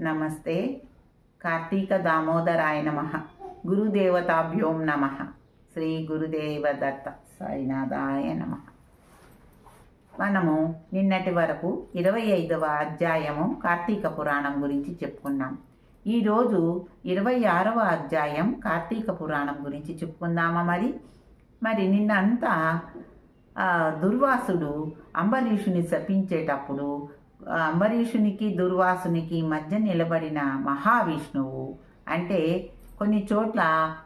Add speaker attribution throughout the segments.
Speaker 1: నమస్తే. కార్తీక దామోదరాయ నమ. గురుదేవతాభ్యోం నమ. శ్రీ గురుదేవ దత్త సాయినాథాయ నమ. మనము నిన్నటి వరకు ఇరవై ఐదవ అధ్యాయము కార్తీక పురాణం గురించి చెప్పుకున్నాం. ఈరోజు ఇరవై ఆరవ అధ్యాయం కార్తీక పురాణం గురించి చెప్పుకుందామా మరి? మరి నిన్నంతా దుర్వాసుడు అంబరీషుని శపించేటప్పుడు అంబరీషునికి దుర్వాసునికి మధ్య నిలబడిన మహావిష్ణువు అంటే కొన్ని చోట్ల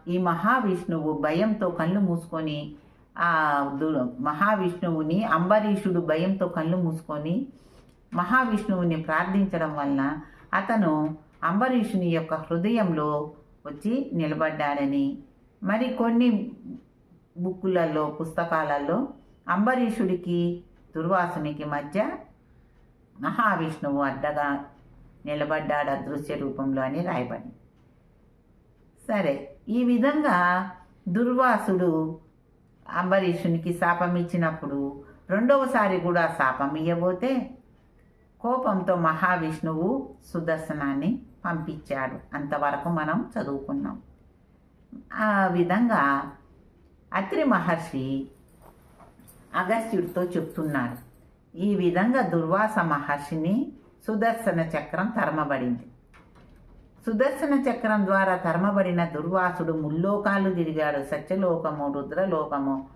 Speaker 1: ఈ మహావిష్ణువు భయంతో కళ్ళు మూసుకొని ఆ దు మహావిష్ణువుని అంబరీషుడు భయంతో కళ్ళు మూసుకొని మహావిష్ణువుని ప్రార్థించడం వలన అతను అంబరీషుని యొక్క హృదయంలో వచ్చి నిలబడ్డాడని. మరి కొన్ని బుక్కులలో పుస్తకాలలో అంబరీషుడికి దుర్వాసునికి మధ్య మహావిష్ణువు అడ్డగా నిలబడ్డాడు అదృశ్య రూపంలో అని రాయబడింది సరే ఈ విధంగా దుర్వాసుడు అంబరీషునికి శాపం ఇచ్చినప్పుడు రెండవసారి కూడా శాపం ఇయ్యబోతే కోపంతో మహావిష్ణువు సుదర్శనాన్ని పంపించాడు. అంతవరకు మనం చదువుకున్నాం. ఆ విధంగా అత్రి మహర్షి అగస్త్యుడితో చెప్తున్నాడు. ఈ విధంగా దుర్వాస మహర్షిని సుదర్శన చక్రం తరమబడింది. సుదర్శన చక్రం ద్వారా తరమబడిన దుర్వాసుడు ముల్లోకాలు తిరిగాడు. సత్యలోకము రుద్రలోకము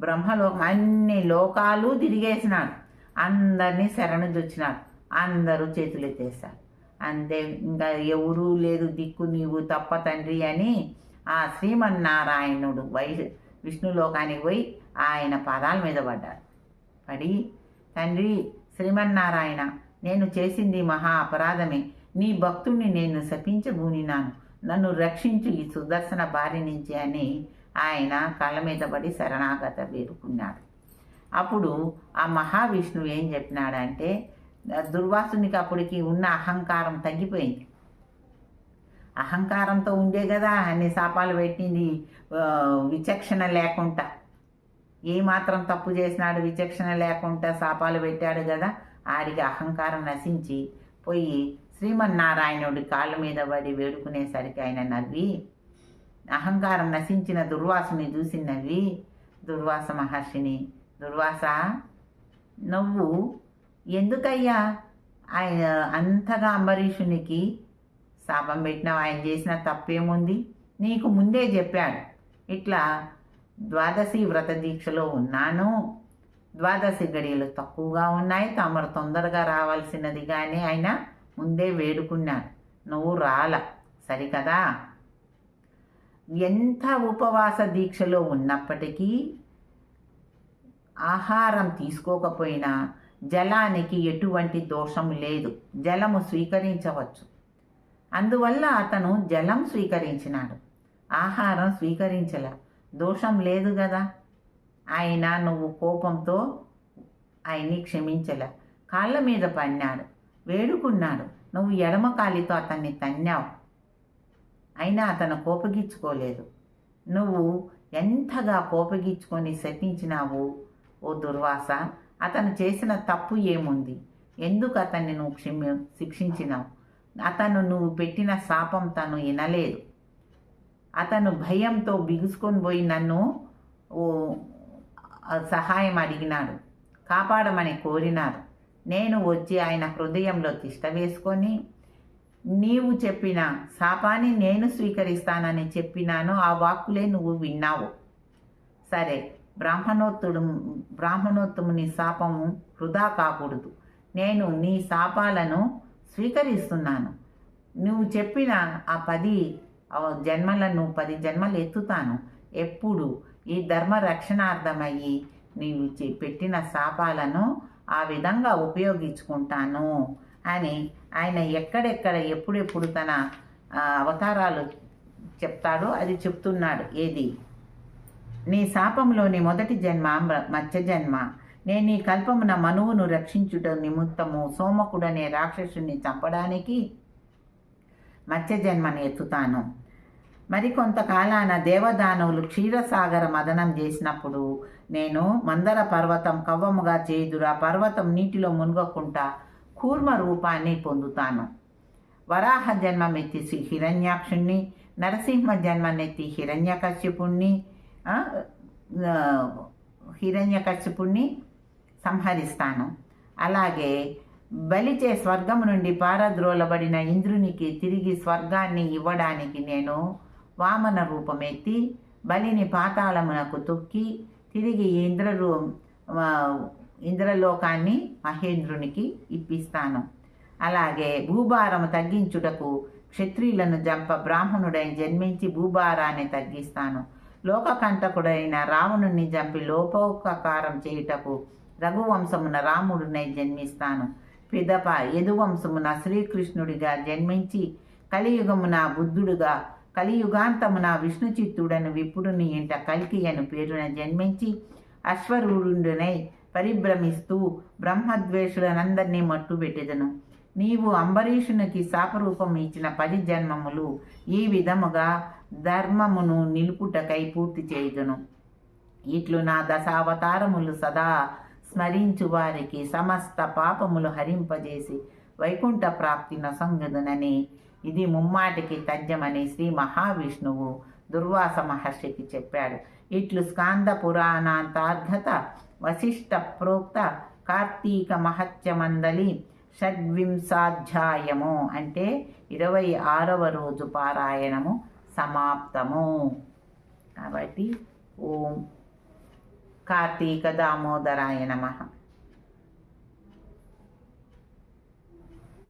Speaker 1: బ్రహ్మలోకం అన్ని లోకాలు తిరిగేసినాడు. అందరినీ శరణు చొచ్చినాడు అందరూ చేతులెత్తేశారు అంతే ఇంకా ఎవరూ లేదు దిక్కు నీవు తప్ప తండ్రి అని ఆ శ్రీమన్నారాయణుడు వై విష్ణులోకానికి పోయి ఆయన పాదాల మీద పడ్డాడు. పడి తండ్రి శ్రీమన్నారాయణ నేను చేసింది మహా అపరాధమే. నీ భక్తుణ్ణి నేను శపించబూనినాను నన్ను రక్షించు ఈ సుదర్శన బారి నుంచి అని ఆయన కళ్ళ మీద పడి శరణాగత వేడుకున్నాడు. అప్పుడు ఆ మహావిష్ణువు ఏం చెప్పినాడంటే దుర్వాసునికి అప్పటికి ఉన్న అహంకారం తగ్గిపోయింది. అహంకారంతో ఉండే కదా అన్ని శాపాలు పెట్టింది విచక్షణ లేకుండా. ఏ మాత్రం తప్పు చేసినాడు విచక్షణ లేకుండా శాపాలు పెట్టాడు కదా ఆడికి అహంకారం నశించి పోయి శ్రీమన్నారాయణుడి కాళ్ళ మీద పడి వేడుకునేసరికి ఆయన నవ్వి అహంకారం నశించిన దుర్వాసుని చూసి నవ్వి దుర్వాస మహర్షిని దుర్వాస నువ్వు ఎందుకయ్యా? ఆయన అంతగా అంబరీషునికి శాపం పెట్టినావు ఆయన చేసిన తప్పేముంది? నీకు ముందే చెప్పాడు. ఇట్లా ద్వాదశి వ్రత దీక్షలో ఉన్నాను. ద్వాదశి గడియలు తక్కువగా ఉన్నాయి. తమరు తొందరగా రావాల్సినది కానీ ఆయన ముందే వేడుకున్నాను నువ్వు రాల. సరికదా? ఎంత ఉపవాస దీక్షలో ఉన్నప్పటికీ ఆహారం తీసుకోకపోయినా జలానికి ఎటువంటి దోషం లేదు. జలము స్వీకరించవచ్చు. అందువల్ల అతను జలం స్వీకరించినాడు. ఆహారం స్వీకరించలే. దోషం లేదు కదా. ఆయన నువ్వు కోపంతో ఆయన్ని క్షమించలే. కాళ్ళ మీద పడినాడు. వేడుకున్నాడు. నువ్వు ఎడమ కాలితో అతన్ని తన్నావు. అయినా అతను కోపగించుకోలేదు. నువ్వు ఎంతగా కోపగించుకొని శపించినావు? ఓ దుర్వాస అతను చేసిన తప్పు ఏముంది? ఎందుకు అతన్ని నువ్వు క్షమి శిక్షించినావు? అతను నువ్వు పెట్టిన శాపం తను వినలేదు. అతను భయంతో బిగుసుకొని పోయి నన్ను ఓ సహాయం అడిగినాడు. కాపాడమని కోరినారు నేను వచ్చి ఆయన హృదయంలో తిష్ట వేసుకొని నీవు చెప్పిన శాపాన్ని నేను స్వీకరిస్తానని చెప్పినాను ఆ వాక్కులే నువ్వు విన్నావు. సరే బ్రాహ్మణోత్తుడు బ్రాహ్మణోత్తముని శాపము వృధా కాకూడదు. నేను నీ శాపాలను స్వీకరిస్తున్నాను. నువ్వు చెప్పిన ఆ పది జన్మలను పది జన్మలు ఎత్తుతాను. ఎప్పుడు? ఈ ధర్మ రక్షణార్థమయ్యి నీవు చె- పెట్టిన శాపాలను ఆ విధంగా ఉపయోగించుకుంటాను అని ఆయన ఎక్కడెక్కడ ఎప్పుడెప్పుడు తన అవతారాలు చెప్తాడో అది చెప్తున్నాడు. ఏది? నీ శాపంలోని మొదటి జన్మ మత్స్య జన్మ. నేను ఈ కల్పమున మనువును రక్షించుట నిమిత్తము సోమకుడనే రాక్షసుని చంపడానికి మత్స్య జన్మని ఎత్తుతాను. మరి కొంతకాలాన దేవదానవులు క్షీరసాగర మదనం చేసినప్పుడు నేను మందర పర్వతం కవ్వముగా చేదురా పర్వతం నీటిలో మునగకుండా కూర్మ రూపాన్ని పొందుతాను. వరాహ జన్మమెత్తి హిరణ్యాక్షుణ్ణి నరసింహ జన్మనెత్తి హిరణ్యకశ్యపుణ్ణి హిరణ్యకశ్యపుణ్ణి సంహరిస్తాను. అలాగే బలిచే స్వర్గము నుండి పారద్రోలబడిన ఇంద్రునికి తిరిగి స్వర్గాన్ని ఇవ్వడానికి నేను వామన రూపమెత్తి బలిని పాతాళమునకు తొక్కి తిరిగి ఇంద్రరూ ఇంద్రలోకాన్ని మహేంద్రునికి ఇప్పిస్తాను. అలాగే భూభారము తగ్గించుటకు క్షత్రియులను జంప బ్రాహ్మణుడై జన్మించి భూభారాన్ని తగ్గిస్తాను. లోకకంటకుడైన రావణుణ్ణి జంపి లోపోపకారం చేయుటకు రఘువంశమున రాముడినై జన్మిస్తాను. పిదప యదువంశమున శ్రీకృష్ణుడిగా జన్మించి కలియుగమున బుద్ధుడుగా కలియుగాంతమున విష్ణుచిత్తుడను విపుడుని ఇంట కల్కి అను పేరున జన్మించి అశ్వరూఢుండునై పరిభ్రమిస్తూ బ్రహ్మద్వేషులనందరినీ మట్టుబెట్టెదను. నీవు అంబరీషునికి శాపరూపం ఇచ్చిన పది జన్మములు ఈ విధముగా ధర్మమును నిలుపుటకై పూర్తి చేయుదును. ఇట్లు నా దశావతారములు సదా స్మరించు వారికి సమస్త పాపములు హరింపజేసి వైకుంఠ ప్రాప్తి నొసంగుదునని. ఇది ముమ్మాటికి తథ్యమని శ్రీ మహావిష్ణువు దుర్వాస మహర్షికి చెప్పాడు. ఇట్లు స్కాంద పురాణాంతార్ఘత వశిష్ట ప్రోక్త కార్తీక మహత్యమందలి షడ్వింశాధ్యాయము అంటే ఇరవై ఆరవ రోజు పారాయణము సమాప్తము. కాబట్టి ఓం కార్తీక దామోదరాయ నమః